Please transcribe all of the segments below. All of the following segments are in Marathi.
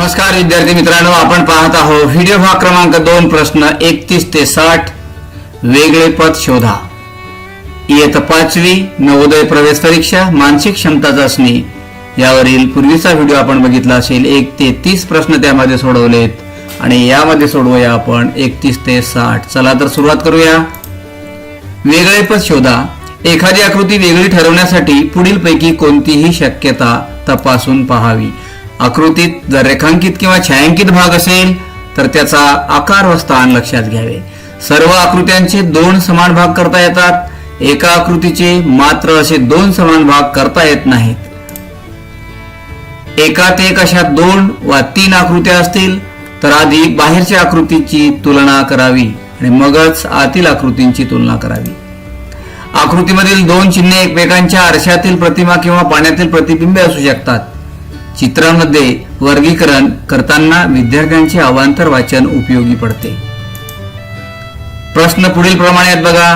नमस्कार विद्यार्थी मित्रांनो आपण पाहत आहोत व्हिडिओ भाग क्रमांक दोन प्रश्न एकतीस ते साठ. वेगळे पद शोधा. इयत्ता पाचवी नवोदय प्रवेश परीक्षा मानसिक क्षमता चाचणी. यावरील पूर्वीचा व्हिडिओ आपण बघितला असेल एक ते तीस प्रश्न त्यामध्ये सोडवलेत. आणि यामध्ये सोडवूया आपण एकतीस ते साठ. चला तर सुरुवात करूया. वेगळे पद शोधा. एखादी आकृती वेगळी ठरवण्यासाठी पुढीलपैकी कोणतीही शक्यता तपासून पहावी. आकृतीत जर रेखांकित किंवा छायांकित भाग असेल तर त्याचा आकार व स्थान लक्षात घ्यावे. सर्व आकृत्यांचे दोन समान भाग करता येतात. एका आकृतीचे मात्र असे दोन समान भाग करता येत नाहीत. एकात एक अशा दोन वा तीन आकृत्या असतील तर आधी बाहेरच्या आकृतीची तुलना करावी आणि मगच आतील आकृतींची तुलना करावी. आकृतीमधील दोन चिन्हे एकमेकांच्या आरशातील प्रतिमा किंवा पाण्यातील प्रतिबिंबे असू शकतात. चित्रामध्ये वर्गीकरण करताना विद्यार्थ्यांचे अवांतर वाचन उपयोगी पडते. प्रश्न पुढील प्रमाणे आहेत बघा.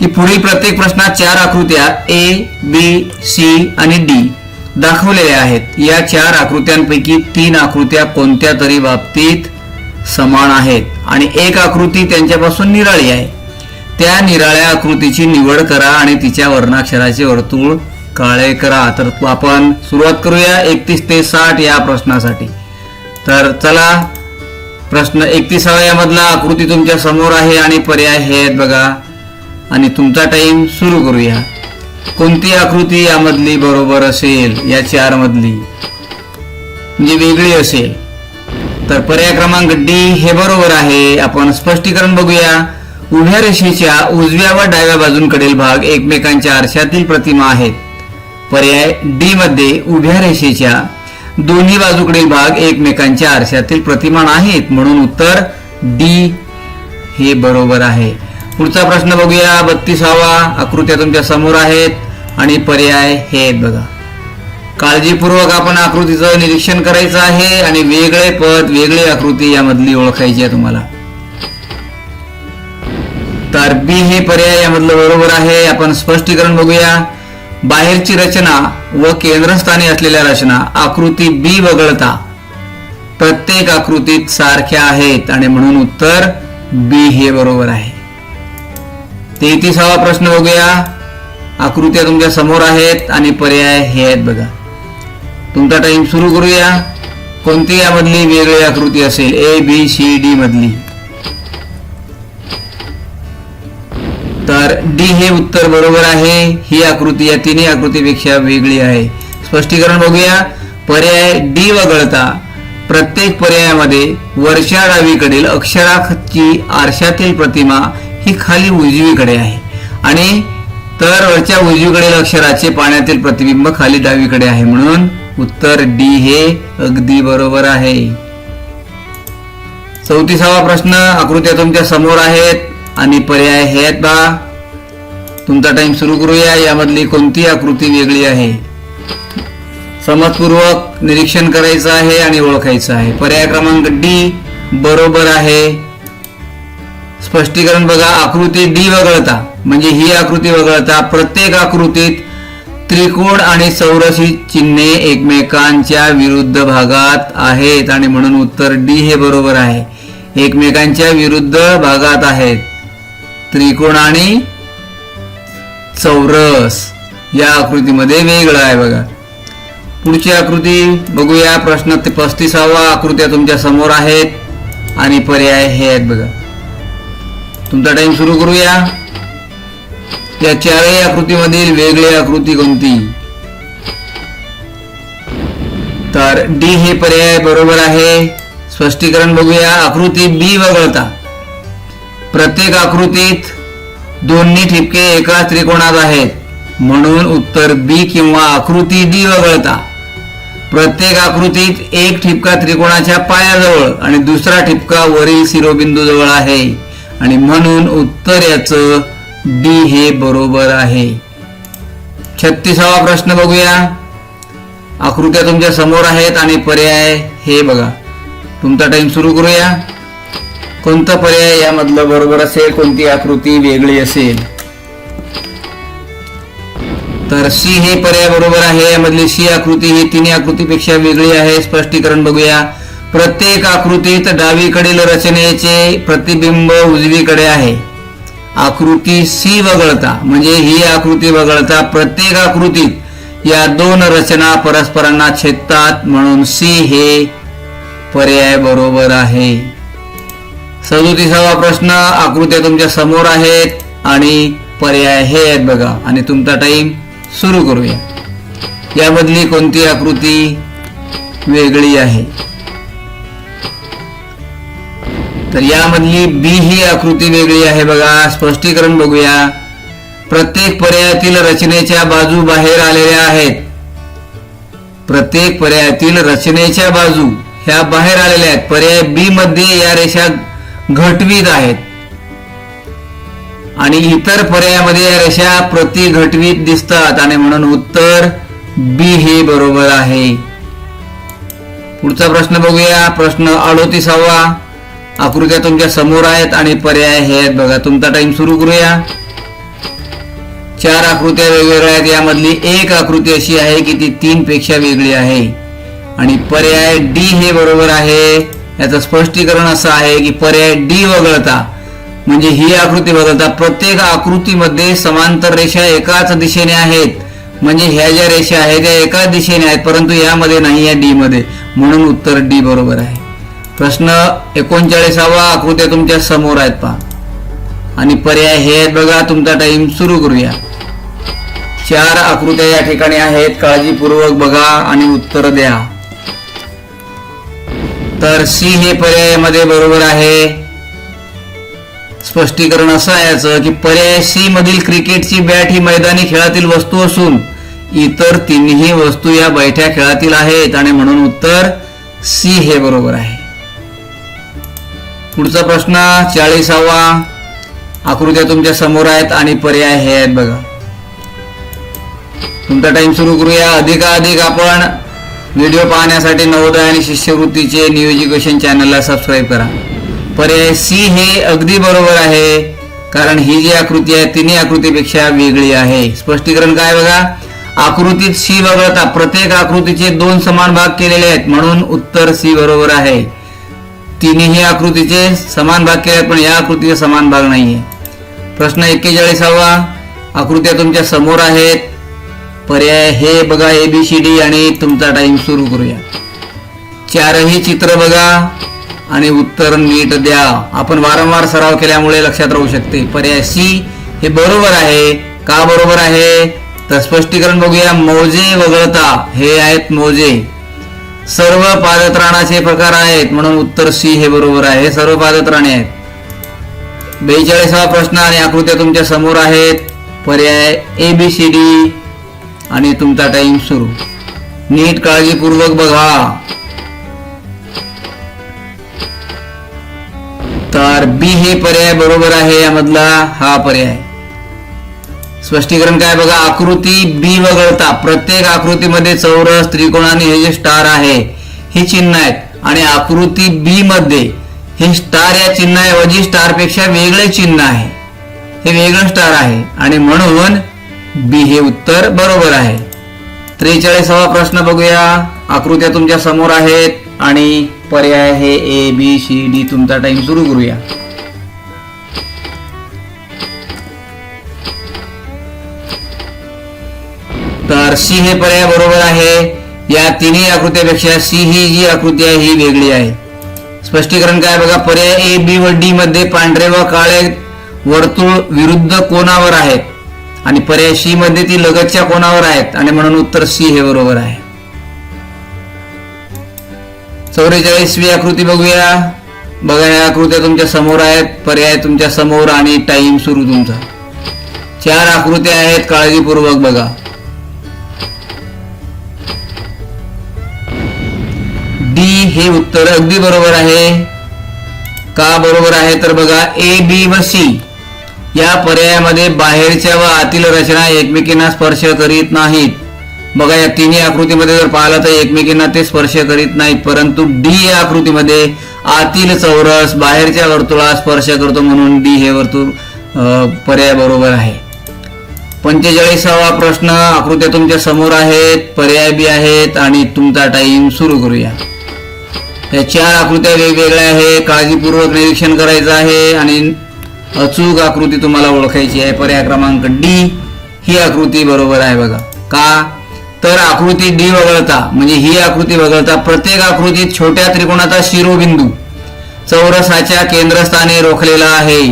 की पुढील प्रत्येक प्रश्नात चार आकृत्या ए बी सी आणि डी दाखवलेल्या आहेत. या चार आकृत्यांपैकी तीन आकृत्या कोणत्या तरी बाबतीत समान आहेत? आणि एक आकृती त्यांच्यापासून निराळी आहे. त्या निराळ्या आकृतीची निवड करा आणि तिच्या वर्णाक्षराचे वर्तुळ काळे करा. तर आपण सुरुवात करूया एकतीस ते साठ या प्रश्नासाठी. तर चला प्रश्न एकतीसाव्या यामधला आकृती तुमच्यासमोर आहे आणि पर्याय हे आहेत बघा. आणि तुमचा टाइम सुरू करूया. कोणती आकृती यामधली बरोबर असेल? या चार मधली म्हणजे वेगळी असेल. तर पर्याय क्रमांक डी हे बरोबर आहे. आपण स्पष्टीकरण बघूया. उभ्या रेषेच्या उजव्या व डाव्या बाजूंकडील भाग एकमेकांच्या आरशातील प्रतिमा आहेत. पर्याय डी मध्ये उभ्या रेषेच्या दोन्ही बाजूकडील भाग एकमेकांच्या आरशातील प्रतिमान आहेत म्हणून उत्तर डी हे बरोबर आहे. पुढचा प्रश्न बघूया. बत्तीसावा. आकृत्या तुमच्यासमोर आहेत आणि पर्याय हे आहेत बघा. काळजीपूर्वक आपण आकृतीचं निरीक्षण करायचं आहे आणि वेगळे पद वेगळी आकृती यामधली ओळखायची आहे तुम्हाला. तर बी हे पर्याय यामधलं बरोबर आहे. आपण स्पष्टीकरण बघूया. बाहेरची रचना व केंद्रस्थानी असलेल्या रचना आकृती बी वगळता प्रत्येक आकृतीत सारख्या आहेत आणि म्हणून उत्तर बी हे बरोबर आहे. तेहतीसावा प्रश्न बघूया. आकृत्या तुमच्यासमोर आहेत आणि पर्याय हे आहेत बघा. तुमचा टाइम सुरू करूया. कोणती यामधली वेगळी आकृती असेल? ए बी सी डी मधली. तर डी हे उत्तर बरोबर आहे. ही आकृती या तिन्ही आकृतीपेक्षा वेगळी आहे. स्पष्टीकरण बघूया. पर्याय डी वगळता प्रत्येक पर्यायामध्ये वरच्या डावीकडील अक्षराची आरशातील प्रतिमा ही खाली उजवीकडे आहे. आणि तर वरच्या उजवीकडील अक्षराचे पाण्यातील प्रतिबिंब खाली डावीकडे आहे. म्हणून उत्तर डी हे अगदी बरोबर आहे. चौतीसावा प्रश्न आकृत्या तुमच्यासमोर आहेत. आणि पर्याय हे आहेत बा. तुमचा टाइम सुरू करूया. यामधली कोणती आकृती वेगळी आहे? समजपूर्वक निरीक्षण करायचं आहे आणि ओळखायचं आहे. पर्याय क्रमांक डी बरोबर आहे. स्पष्टीकरण बघा. आकृती डी वगळता. म्हणजे ही आकृती वगळता. प्रत्येक आकृतीत त्रिकोण आणि चौरसी चिन्हे एकमेकांच्या विरुद्ध भागात आहेत. आणि म्हणून उत्तर डी हे बरोबर आहे. एकमेकांच्या विरुद्ध भागात आहेत. त्रिकोण आणि चौरस. या आकृतीमध्ये वेगळं आहे बघा. पुढची आकृती बघूया. प्रश्न ते पस्तीसावा आकृत्या तुमच्यासमोर आहेत आणि पर्याय हे आहेत बघा. तुमचा टाइम सुरू करूया. या चारही आकृतीमधील वेगळी आकृती कोणती? तर डी हे पर्याय बरोबर आहे. स्पष्टीकरण बघूया. आकृती बी वगळता. प्रत्येक आकृतीत दोन्ही ठिपके एका त्रिकोणात आहेत. म्हणून उत्तर बी किंवा आकृती डी वगळता. प्रत्येक आकृतीत एक ठिपका त्रिकोणाच्या पायाजवळ आणि दुसरा ठिपका वरील शिरोबिंदू जवळ आहे. आणि म्हणून उत्तर याचं डी हे बरोबर आहे. छत्तीसावा प्रश्न बघूया. आकृत्या तुमच्यासमोर आहेत आणि पर्याय हे बघा. तुमचा टाइम सुरू करूया. कोणता पर्याय यामधलं बरोबर असेल कोणती आकृती वेगळी असेल? तर सी हे पर्याय बरोबर आहे यामधली सी आकृती ही तिन्ही आकृतीपेक्षा वेगळी आहे. स्पष्टीकरण बघूया. प्रत्येक आकृतीत डावीकडील रचनेचे प्रतिबिंब उजवीकडे आहे. आकृती सी वगळता म्हणजे ही आकृती वगळता प्रत्येक आकृतीत या दोन रचना परस्परांना छेदतात म्हणून सी हे पर्याय बरोबर आहे. सदोतीसावा प्रश्न आकृत्या तुमच्यासमोर आहेत आणि पर्याय हे आहेत बघा. आणि तुमचा टाइम सुरू करूया. यामधली कोणती आकृती वेगळी आहे? तर यामधली बी ही आकृती वेगळी आहे बघा. स्पष्टीकरण बघूया. प्रत्येक पर्यायातील रचनेच्या बाजू बाहेर आलेल्या आहेत. प्रत्येक पर्यायातील रचनेच्या बाजू ह्या बाहेर आलेल्या आहेत. पर्याय बी मध्ये या रेषा घटवीत आहेत. आणि इतर पर्यायामध्ये या रेषा प्रतिघटवीत दिसतात आणि म्हणून उत्तर बी हे बरोबर आहे. पुढचा प्रश्न बघूया. प्रश्न अडोतीसावा. आकृत्या तुमच्यासमोर आहेत आणि पर्याय हे आहेत. बघा तुमचा टाइम सुरू करूया. चार आकृत्या वेगवेगळ्या आहेत. यामधली एक आकृती अशी आहे की ती तीन पेक्षा वेगळी आहे. आणि पर्याय डी हे बरोबर आहे. याचं स्पष्टीकरण असं आहे की पर्याय डी वगळता म्हणजे ही आकृती वगळता प्रत्येक आकृतीमध्ये समांतर रेषा एकाच दिशेने आहेत. म्हणजे ह्या ज्या रेषा आहेत त्या एकाच दिशेने आहेत परंतु यामध्ये नाही या डी मध्ये म्हणून उत्तर डी बरोबर आहे. प्रश्न एकोणचाळीसावा आकृत्या तुमच्यासमोर आहेत पहा. आणि पर्याय हे आहेत बघा तुमचा टाइम सुरू करूया. चार आकृत्या या ठिकाणी आहेत काळजीपूर्वक बघा आणि उत्तर द्या. तर सी हे पर्यायामध्ये बरोबर आहे. स्पष्टीकरण असं यायचं याचं की पर्याय सी मधील क्रिकेटची बॅट ही मैदानी खेळातील वस्तू असून इतर तिन्ही वस्तू या बैठ्या खेळातील आहेत आणि म्हणून उत्तर सी हे बरोबर आहे. पुढचा प्रश्न चाळीसावा. आकृत्या तुमच्यासमोर आहेत आणि पर्याय हे आहेत बघा. तुमचा टाइम सुरू करूया. अधिकाधिक आपण व्हिडिओ पाहण्यासाठी नवोदय आणि शिष्यवृत्तीचे न्यू एज्युकेशन चॅनलला सबस्क्राईब करा. पर्याय सी हे अगदी बरोबर आहे कारण ही जी आकृती आहे तिन्ही आकृतीपेक्षा वेगळी आहे. स्पष्टीकरण काय बघा? आकृतीत सी वगळता प्रत्येक आकृतीचे दोन समान भाग केलेले आहेत म्हणून उत्तर सी बरोबर आहे. तिन्ही आकृतीचे समान भाग केले आहेत पण या आकृतीचे समान भाग नाहीये. प्रश्न एक्केचाळीसावा आकृत्या तुमच्यासमोर आहेत. पर्याय हे बघा ए बी सी डी आणि तुमचा टाइम सुरू करूया. चारही चित्र बघा आणि उत्तर नीट द्या. आपण वारंवार सराव केल्यामुळे लक्षात राहू शकते. पर्याय सी हे बरोबर आहे. का बरोबर आहे? तर स्पष्टीकरण बघूया. मोजे वगळता. हे आहेत मोजे. सर्व पादत्राणाचे प्रकार आहेत. म्हणून उत्तर सी हे बरोबर आहे. हे सर्व पादत्राणे आहेत. बेचाळीसावा प्रश्न आणि आकृत्या तुमच्यासमोर आहेत. पर्याय ए बी सी डी आणि तुमचा टाइम सुरू. नीट काळजीपूर्वक बघा. तर बी हे पर्याय बरोबर आहे यामधला हा पर्याय. स्पष्टीकरण काय बघा आकृती बी वगळता प्रत्येक आकृतीमध्ये चौरस त्रिकोण आणि हे जे स्टार आहे हे चिन्ह आहेत. आणि आकृती बी मध्ये हे स्टार या चिन्हाऐवजी स्टारपेक्षा वेगळे चिन्ह आहे. हे वेगळं स्टार आहे. आणि म्हणून बी हे उत्तर बरोबर आहे. त्रेचाळीसावा प्रश्न बघूया. आकृत्या तुमच्यासमोर आहेत आणि पर्याय हे ए बी सी डी तुमचा टाइम सुरू करूया. तर सी हे पर्याय बरोबर आहे. या तिन्ही आकृत्यापेक्षा सी ही जी आकृती आहे ही वेगळी आहे. स्पष्टीकरण काय बघा पर्याय ए बी व डी मध्ये पांढरे व काळे वर्तुळ विरुद्ध कोणावर आहेत. आणि पर्याय सी मध्ये ती लगतच्या कोणावर आहेत? आणि म्हणून उत्तर सी हे बरोबर आहे. चौवेचाळीसवी आकृती बघूया. बघा या आकृत्या तुमच्यासमोर आहेत. पर्याय तुमच्यासमोर आणि टाइम सुरू तुमचा. चार आकृत्या आहेत काळजीपूर्वक बघा. डी हे उत्तर अगदी बरोबर आहे. का बरोबर आहे? तर बघा ए बी व सी या पर्यायामध्ये बाहेरच्या व आतील रचना एकमेकींना स्पर्श करीत नाहीत. बघा या तिन्ही आकृतीमध्ये जर पाहिलं तर एकमेकींना ते स्पर्श करीत नाहीत परंतु डी या आकृतीमध्ये आतील चौरस बाहेरच्या वर्तुळाला स्पर्श करतो म्हणून डी हे वर्तुळ पर्याय बरोबर आहे. पंचेचाळीसावा प्रश्न आकृत्या तुमच्यासमोर आहेत पर्याय बी आहेत आणि तुमचा टाइम सुरू करूया. या चार आकृत्या वेगवेगळ्या आहे काळजीपूर्वक निरीक्षण करायचं आहे आणि अचूक आकृती तुम्हाला ओळखायची आहे. पर्याय क्रमांक डी ही आकृती बरोबर आहे बघा. का? तर आकृती डी वगळता म्हणजे ही आकृती वगळता प्रत्येक आकृतीत छोट्या त्रिकोणाचा शिरोबिंदू चौरसाच्या केंद्रस्थानी रोखलेला आहे.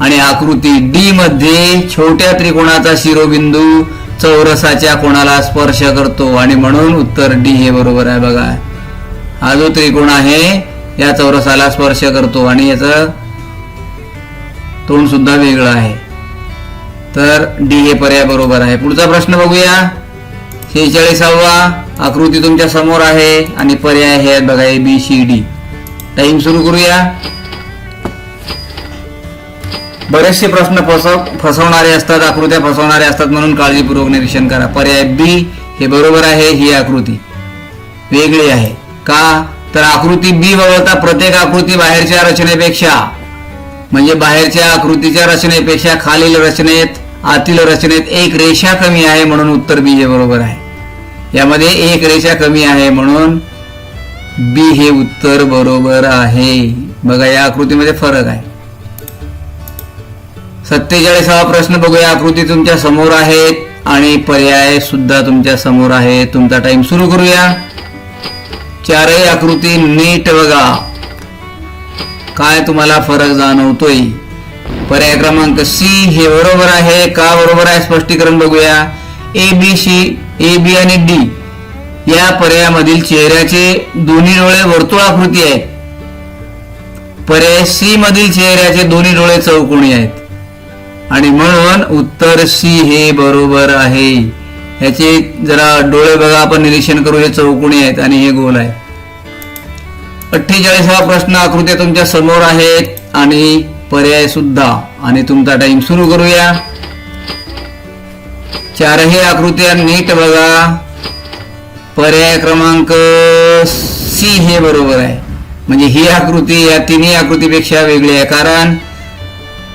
आणि आकृती डी मध्ये छोट्या त्रिकोणाचा शिरोबिंदू चौरसाच्या कोणाला स्पर्श करतो? आणि म्हणून उत्तर डी हे बरोबर आहे बघा. हा जो त्रिकोण आहे या चौरसाला स्पर्श करतो. आणि याचं तोंड सुद्धा वेगळं आहे. तर डी हे पर्याय बरोबर आहे. पुढचा प्रश्न बघूया. शेहेचाळीसावा आकृती तुमच्यासमोर आहे आणि पर्याय हे आहेत बघा A B C D time सुरू करूया. बरेचसे प्रश्न फसव फसवणारे असतात आकृत्या फसवणारे असतात म्हणून काळजीपूर्वक निरीक्षण करा. पर्याय बी हे बरोबर आहे ही आकृती. वेगळी आहे. का? तर आकृती बी वगळता प्रत्येक आकृती बाहेरच्या रचनेपेक्षा म्हणजे बाहेरच्या आकृतीच्या रचनेपेक्षा खालील रचनेत आतील रचनेत एक रेषा कमी आहे म्हणून उत्तर बी हे बरोबर आहे. यामध्ये एक रेषा कमी आहे म्हणून बी हे उत्तर बरोबर आहे. बघा या आकृतीमध्ये फरक आहे. सत्तेचाळीसावा प्रश्न बघूया. आकृती तुमच्यासमोर आहेत आणि पर्याय सुद्धा तुमच्यासमोर आहे. तुमचा टाइम सुरू करूया. चारही आकृती नीट बघा. काय तुम्हाला फरक जाणवतोय? पर्याय क्रमांक सी हे बरोबर आहे का बरोबर आहे स्पष्टीकरण बघूया. ए बी सी ए बी आणि डी या पर्यायामधील चेहऱ्याचे दोन्ही डोळे वर्तुळाकृती आहेत. पर्याय सी मधील चेहऱ्याचे दोन्ही डोळे चौकोनी आहेत. आणि म्हणून उत्तर सी हे बरोबर आहे. ह्याचे जरा डोळे बघा आपण निरीक्षण करू हे चौकोनी आहेत आणि हे गोल आहे अठ्ठेचाळीसावा प्रश्न आकृत्या तुमच्यासमोर आहेत आणि पर्याय सुद्धा. आणि तुमचा टाइम सुरू करूया. चारही आकृत्या नीट बघा. पर्याय क्रमांक सी हे बरोबर आहे. म्हणजे ही आकृती या तिन्ही आकृतीपेक्षा वेगळी आहे. कारण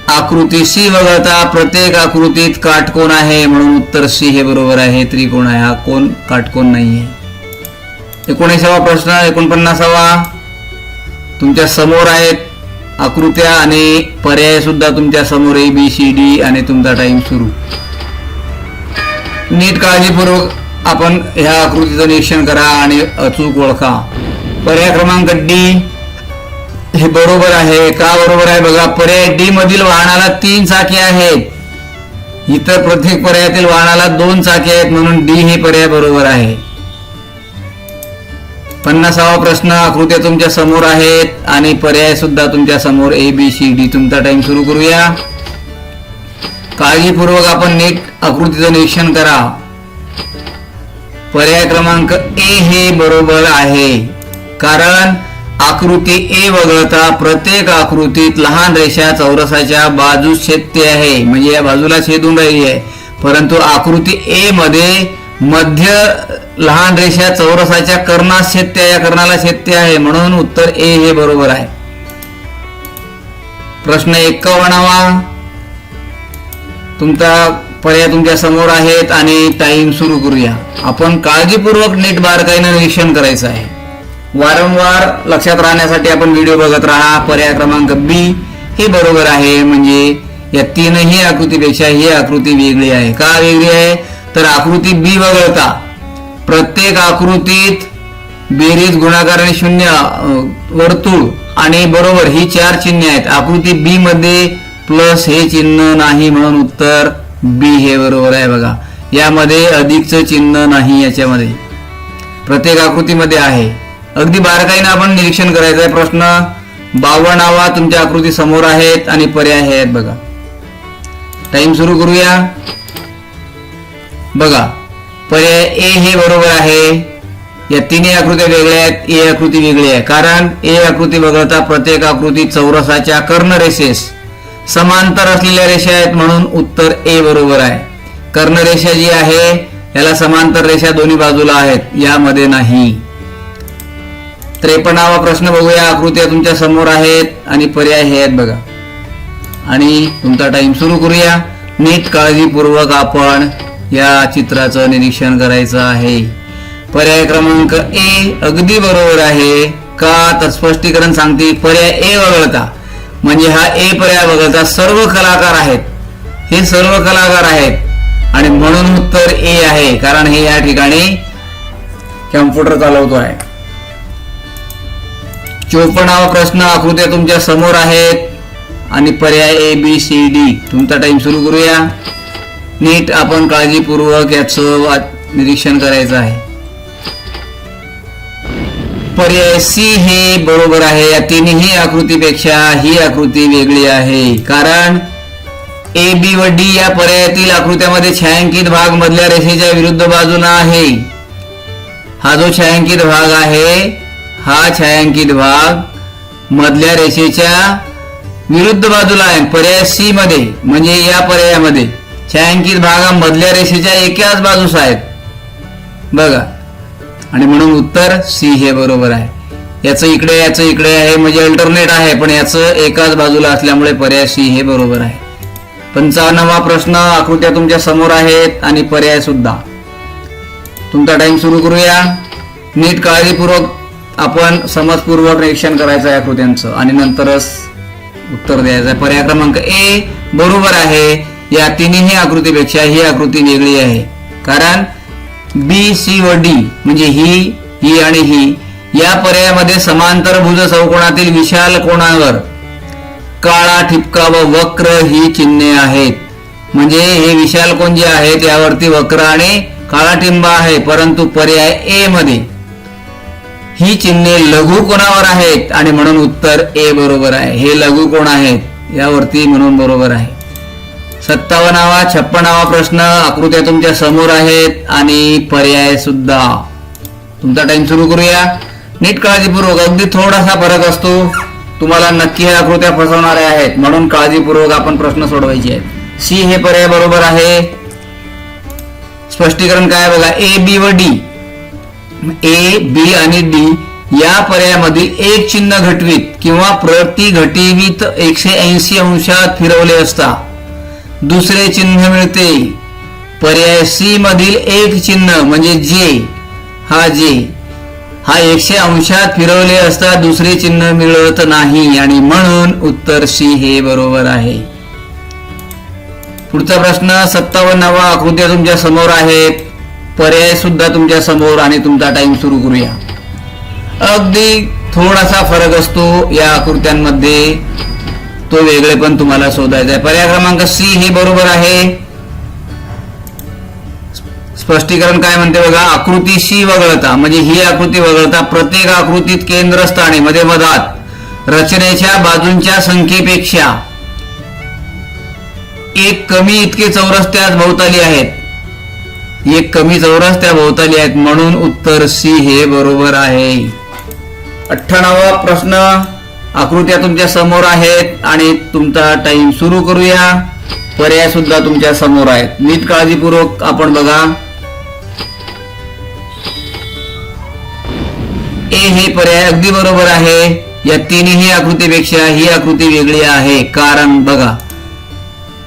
आकृती सी वगळता प्रत्येक आकृतीत काटकोण आहे म्हणून उत्तर सी हे बरोबर आहे. त्रिकोण आहे. हा कोण? काटकोण नाही आहे एकोणीसावा प्रश्न एकोणपन्नासावा. तुमच्यासमोर आहेत आकृत्या आणि पर्याय सुद्धा तुमच्यासमोर ए बी सी डी आणि तुमचा टाइम सुरू. नीट काळजीपूर्वक आपण ह्या आकृतीचं निरीक्षण करा आणि अचूक ओळखा. पर्याय क्रमांक डी हे बरोबर आहे. का बरोबर आहे? बघा पर्याय डी मधील वाहनाला तीन चाके आहेत. इतर प्रत्येक पर्यायातील वाहनाला दोन चाके आहेत म्हणून डी हे पर्याय बरोबर आहे. पन्नासावा प्रश्न आकृत्या तुमच्यासमोर आहेत आणि पर्याय सुद्धा तुमच्यासमोर ए बी सी डी तुमचा टाइम सुरू करूया. काळजीपूर्वक आपण नीट आकृतीचं निरीक्षण करा. पर्याय क्रमांक ए हे बरोबर आहे. कारण आकृती ए वगळता प्रत्येक आकृतीत लहान रेषा चौरसाच्या बाजूस छेदते आहे. म्हणजे या बाजूला छेदून राहिली आहे. परंतु आकृती ए मध्ये मध्य लहान रेषा चौरसाच्या कर्णास छेदते या कर्णाला शेत्य आहे. म्हणून उत्तर ए हे बरोबर आहे. प्रश्न एक्कावन्नावा. तुमचा पर्याय तुमच्यासमोर आहेत आणि टाइम सुरू करूया. आपण काळजीपूर्वक नीट बारकाईनं निरीक्षण करायचं आहे. वारंवार लक्षात राहण्यासाठी आपण व्हिडिओ बघत राहा. पर्याय क्रमांक बी हे बरोबर आहे. म्हणजे या तीनही आकृतीपेक्षा ही आकृती वेगळी आहे. का वेगळी आहे? तर आकृती बी वगळता प्रत्येक आकृतीत बेरीज गुणाकार आणि शून्य वर्तुळ आणि बरोबर ही चार चिन्हे आहेत. आकृती बी मध्ये प्लस हे चिन्ह नाही म्हणून उत्तर बी हे बरोबर आहे बघा. यामध्ये अधिकचं चिन्ह नाही याच्यामध्ये. प्रत्येक आकृतीमध्ये आहे. अगदी बारकाईनं आपण निरीक्षण करायचं आहे. प्रश्न बावनावा तुमच्या आकृती समोर आहेत आणि पर्याय हे आहेत बघा. टाइम सुरू करूया. बघा. पर्याय ए हे बरोबर आहे. या तिन्ही आकृत्या वेगळ्या आहेत ए आकृती वेगळी आहे. कारण ए आकृती वगळता प्रत्येक आकृती चौरसाच्या कर्णरेषेस समांतर असलेल्या रेषा आहेत म्हणून उत्तर ए बरोबर आहे. कर्णरेषा जी आहे याला समांतर रेषा दोन्ही बाजूला आहेत यामध्ये नाही. त्रेपन्नावा प्रश्न बघूया आकृत्या तुमच्यासमोर आहेत आणि पर्याय हे आहेत बघा. आणि तुमचा टाइम सुरू करूया. नीट काळजीपूर्वक आपण या चित्राचं निरीक्षण करायचं आहे. पर्याय क्रमांक ए अगदी बरोबर आहे. का तर स्पष्टीकरण सांगते पर्याय ए वगळता. म्हणजे हा ए पर्याय वगळता सर्व कलाकार आहेत. हे सर्व कलाकार आहेत. आणि म्हणून उत्तर ए आहे कारण हे या ठिकाणी कम्प्युटर चालवतो आहे चोपणाव प्रश्न आकृत्या तुमच्यासमोर आहेत. आणि पर्याय ए बी सी डी. तुमचा टाइम सुरू करूया. नीट आपण काळजीपूर्वक याचं निरीक्षण करायचं आहे. पर्याय सी हे बरोबर आहे. या तिन्ही आकृतीपेक्षा ही आकृती वेगळी आहे. कारण ए बी व डी या पर्यायातील आकृत्यामध्ये छायांकित भाग मधल्या रेषेच्या विरुद्ध बाजूला आहे. हा जो छायांकित भाग आहे हा छायांकित भाग मधल्या रेषेच्या विरुद्ध बाजूला आहे. पर्याय सी मध्ये म्हणजे या पर्यायामध्ये. छायांकित भागा मधल्या रेषेच्या एकाच बाजूस आहेत बघा. आणि म्हणून उत्तर सी हे बरोबर आहे. याचं इकडे याचं इकडे आहे म्हणजे अल्टरनेट आहे पण याचं एकाच बाजूला असल्यामुळे पर्याय सी हे बरोबर आहे. पंचावन्नवा प्रश्न आकृत्या तुमच्यासमोर आहेत आणि पर्याय सुद्धा. तुमचा टाइम सुरू करूया. नीट काळजीपूर्वक आपण समजपूर्वक निरीक्षण करायचं आहे आकृत्यांचं. आणि नंतरच उत्तर द्यायचं आहे. पर्याय क्रमांक ए बरोबर आहे. या तिन्ही आकृतीपेक्षा ही आकृती वेगळी आहे. कारण बी सी व डी म्हणजे ही ही आणि ही या पर्यायामध्ये समांतर भुज चौकोनातील विशाल कोणावर? काळा ठिपका व वक्र ही चिन्हे आहेत. म्हणजे हे विशाल कोण जे आहेत यावरती वक्र आणि काळा टिंबा आहे परंतु पर्याय ए मध्ये. ही चिन्हे लघु कोणावर आहेत? आणि म्हणून उत्तर ए बरोबर आहे. हे लघु कोण आहेत? यावरती म्हणून बरोबर आहे. सत्तावन्नावा छप्पनावा प्रश्न आकृत्या तुमच्यासमोर आहेत आणि पर्याय सुद्धा. तुमचा टाइम सुरू करूया. नीट काळजीपूर्वक अगदी थोडासा फरक असतो. तुम्हाला नक्की ह्या आकृत्या फसवणाऱ्या आहेत. म्हणून काळजीपूर्वक आपण प्रश्न सोडवायचे आहेत. सी हे पर्याय बरोबर आहे. स्पष्टीकरण काय बघा ए बी व डी ए बी आणि डी या पर्यायामधील एक चिन्ह घटवीत किंवा प्रतिघटिवित एकशे ऐंशी अंशात फिरवले असता. दुसरे चिन्ह मिळते. पर्याय सी मधील एक चिन्ह म्हणजे जे हा जे हा एकशे अंशात फिरवले असता दुसरे चिन्ह मिळत नाही आणि म्हणून उत्तर सी हे बरोबर आहे. पुढचा प्रश्न सत्तावन्नावा आकृत्या तुमच्यासमोर आहेत. पर्याय सुद्धा तुमच्यासमोर आणि तुमचा टाइम सुरू करूया. अगदी थोडासा फरक असतो या आकृत्यांमध्ये. तो वेगळे पण तुम्हाला शोधायचा आहे. पर्याय क्रमांक सी हे बरोबर आहे. स्पष्टीकरण काय म्हणते बघा? आकृती सी वगळता म्हणजे ही आकृती वगळता प्रत्येक आकृतीत केंद्रस्थानी मध्ये मधात रचनेच्या बाजूंच्या संख्येपेक्षा एक कमी इतके चौरस त्यात भोवताली आहेत. एक कमी चौरस त्या भोवताली आहेत. म्हणून उत्तर सी हे बरोबर आहे. अठ्ठ्याण्णवा प्रश्न. आकृत्या तुमच्यासमोर आहेत आणि तुमचा टाइम सुरू करूया. पर्याय सुद्धा तुमच्यासमोर आहेत. नीट काळजीपूर्वक आपण बघा. ए हे पर्याय अगदी बरोबर आहे. या तिन्ही आकृतीपेक्षा ही आकृती वेगळी आहे. कारण बघा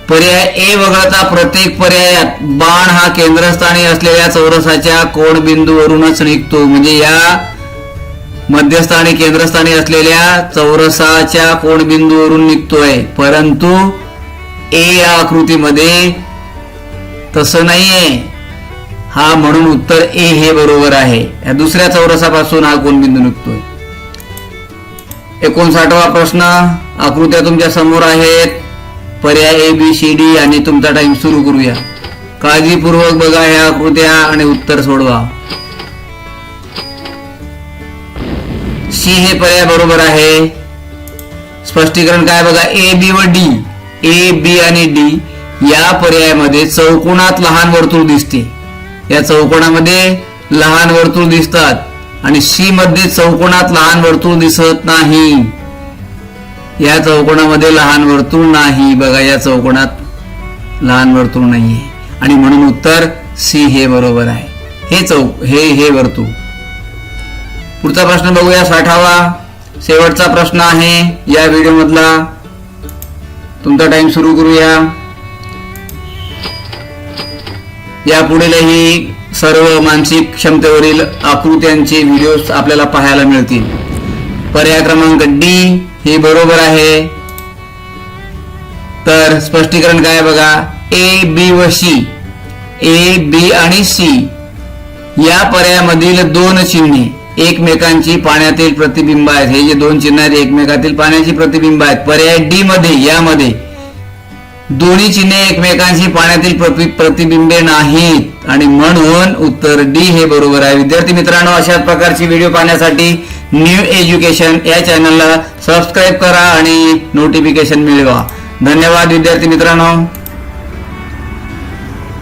पर्याय ए वगळता प्रत्येक पर्यायात बाण हा केंद्रस्थानी असलेल्या चौरसाच्या कोणबिंदूवरूनच निघतो. म्हणजे या मध्यस्थानी केंद्रस्थानी असलेल्या चौरसाच्या कोणबिंदूवरून निघतोय. परंतु ए या आकृतीमध्ये तसं नाहीये. हा म्हणून उत्तर ए हे बरोबर आहे. या दुसऱ्या चौरसापासून हा कोणबिंदू निघतोय. एकोणसाठवा प्रश्न. आकृत्या तुमच्यासमोर आहेत. पर्याय ए बी सी डी आणि तुमचा टाइम सुरू करूया. काळजीपूर्वक बघा ह्या आकृत्या आणि उत्तर सोडवा. सी हे पर्याय बरोबर आहे. स्पष्टीकरण काय बघा ए बी व डी. ए बी आणि डी या पर्यायामध्ये चौकोनात लहान वर्तुळ दिसते. या चौकोनामध्ये लहान वर्तुळ दिसतात आणि सी मध्ये चौकोनात लहान वर्तुळ दिसत नाही. या चौकोनामध्ये लहान वर्तुळ नाही. बघा या चौकोनात लहान वर्तुळ नाहीये. आणि म्हणून उत्तर सी हे बरोबर आहे. हे चौक हे हे वर्तुळ. पुढचा प्रश्न बघूया. साठावा. शेवटचा प्रश्न आहे या व्हिडिओ मधला तुमचा टाइम सुरू करूया. यापुढीलही सर्व मानसिक क्षमतेवरील आकृत्यांचे व्हिडिओ आपल्याला पाहायला मिळतील. पर्याय क्रमांक डी हे बरोबर आहे. तर स्पष्टीकरण काय आहे बघा? ए बी व सी ए बी आणि सी या पर्यायामधील दोन चिन्हे. एकमेकांची पाण्यातील प्रतिबिंब आहेत. हे जे दोन चिन्ह आहेत एकमेकातील पाण्याची प्रतिबिंब आहेत. पर्याय डी मध्ये यामध्ये. दोन्ही चिन्हे एकमेकांशी पाण्यातील प्रति- प्रतिबिंबे नाहीत. आणि म्हणून उत्तर डी हे बरोबर आहे. विद्यार्थी मित्रांनो अशाच प्रकारची व्हिडिओ पाहण्यासाठी न्यू एज्युकेशन या चॅनलला सबस्क्राईब करा आणि नोटिफिकेशन मिळवा. धन्यवाद विद्यार्थी मित्रांनो.